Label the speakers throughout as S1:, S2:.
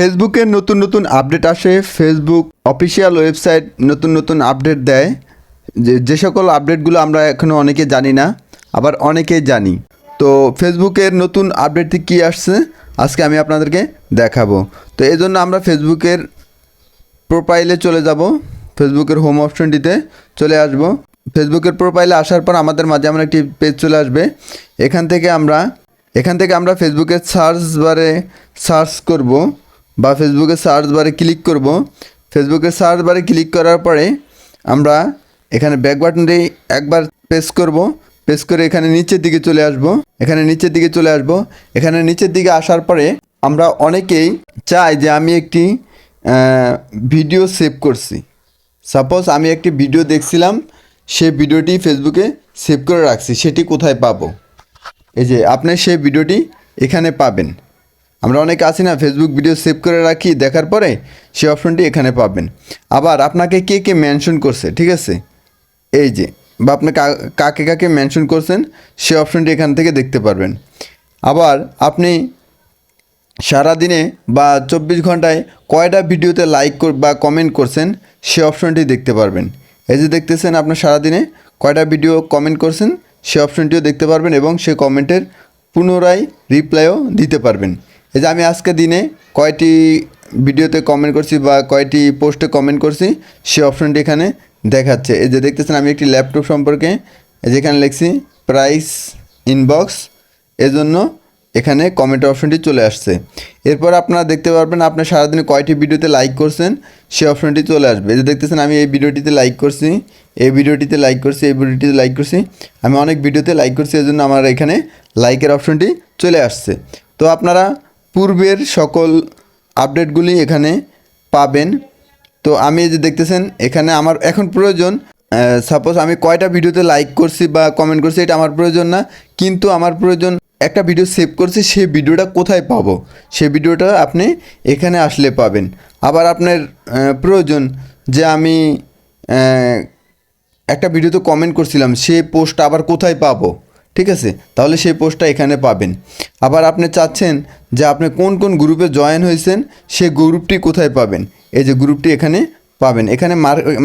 S1: ফেসবুকের নতুন নতুন আপডেট আসে, ফেসবুক অফিসিয়াল ওয়েবসাইট নতুন নতুন আপডেট দেয়। যে যে সকল আপডেটগুলো আমরা এখনও অনেকে জানি না, আবার অনেকেই জানি। তো ফেসবুকের নতুন আপডেটটি কী আসছে, আজকে আমি আপনাদেরকে দেখাবো। তো এই জন্য আমরা ফেসবুকের প্রোফাইলে চলে যাব, ফেসবুকের হোম অপশনটিতে চলে আসব। ফেসবুকের প্রোফাইলে আসার পর আমাদের মাঝে আমরা একটি পেজ চলে আসবে। এখান থেকে আমরা, এখান থেকে আমরা ফেসবুকের সার্চ বারে সার্চ করব। বা ফেসবুকের সার্চ বারে ক্লিক করব। ফেসবুকের সার্চ বারে ক্লিক করার পরে আমরা এখানে ব্যাক বাটনটি একবার প্রেস করব। প্রেস করে এখানে নিচের দিকে চলে আসব। এখানে নিচের দিকে চলে আসব। এখানে নিচের দিকে আসার পরে আমরা অনেকেই চাই যে আমি একটি ভিডিও সেভ করছি। সাপোজ আমি একটি ভিডিও দেখছিলাম, সে ভিডিওটি ফেসবুকে সেভ করে রাখছি। সেটি কোথায় পাবো? এই যে আপনি সেই ভিডিওটি এখানে পাবেন। আমরা অনেকে আছি না ফেসবুক ভিডিও সেভ করে রাখি, দেখার পরে সেই অপশনটি এখানে পাবেন। আবার আপনাকে কে কে মেনশন করছে, ঠিক আছে? এই যে, বা আপনি কাকে কাকে মেনশন করছেন, সেই অপশনটি এখান থেকে দেখতে পারবেন। আবার আপনি সারাদিনে বা চব্বিশ ঘন্টায় কয়টা ভিডিওতে লাইক বা কমেন্ট করছেন সে অপশনটি দেখতে পারবেন। এই যে দেখতেছেন আপনার সারাদিনে কয়টা ভিডিও কমেন্ট করছেন সে অপশনটিও দেখতে পারবেন এবং সে কমেন্টের পুনরায় রিপ্লাইও দিতে পারবেন। এই যে আমি আজকে দিনে কয়টি ভিডিওতে কমেন্ট করছি বা কয়টি পোস্টে কমেন্ট করছি, সে অপশনটি এখানে দেখাচ্ছে। এই যে দেখতেছেন, আমি একটি ল্যাপটপ সম্পর্কে যেখানে লিখছি প্রাইস ইনবক্স এজন্য এখানে কমেন্ট অপশনটি চলে আসছে। এরপর আপনারা দেখতে পারবেন আপনার সারাদিনে কয়টি ভিডিওতে লাইক করছেন সেই অপশনটি চলে আসবে। যে দেখতেছেন, আমি এই ভিডিওটিতে লাইক করছি, এই ভিডিওটিতে লাইক করছি, এই ভিডিওটিতে লাইক করছি। আমি অনেক ভিডিওতে লাইক করছি এই জন্য আমার এখানে লাইকের অপশনটি চলে আসছে। তো আপনারা পূর্বের সকল আপডেটগুলি এখানে পাবেন। তো আমি যে দেখতেছেন, এখানে আমার এখন প্রয়োজন সাপোজ আমি কয়টা ভিডিওতে লাইক করছি বা কমেন্ট করছি, এটা আমার প্রয়োজন না। কিন্তু আমার প্রয়োজন একটা ভিডিও সেভ করছি, সেই ভিডিওটা কোথায় পাবো? সেই ভিডিওটা আপনি এখানে আসলে পাবেন। আবার আপনার প্রয়োজন যে আমি একটা ভিডিওতে কমেন্ট করছিলাম, সে পোস্ট আবার কোথায় পাবো? ঠিক আছে? তাহলে সেই পোস্টটা এখানে পাবেন। আবার আপনি চাচ্ছেন যে আপনি কোন কোন গ্রুপে জয়েন হয়েছেন সেই গ্রুপটি কোথায় পাবেন? এই যে গ্রুপটি এখানে পাবেন। এখানে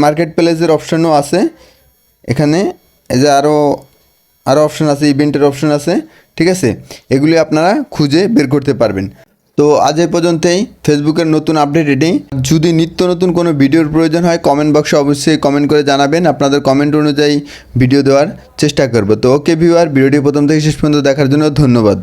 S1: মার্কেট প্লেসের অপশনও আছে। এখানে এই যে আরও আরও অপশন আছে, ইভেন্টের অপশন আছে। ঠিক আছে? এগুলি আপনারা খুঁজে বের করতে পারবেন। তো আজ এই পর্যন্তই। ফেসবুকের নতুন আপডেট এটি যদি নিত্য নতুন কোনো ভিডিওর প্রয়োজন হয় কমেন্ট বক্সে অবশ্যই কমেন্ট করে জানাবেন। আপনাদের কমেন্ট অনুযায়ী ভিডিও দেওয়ার চেষ্টা করব। তো ওকে ভিউয়ার ভিডিওটি প্রথম থেকে শেষ পর্যন্ত দেখার জন্য ধন্যবাদ।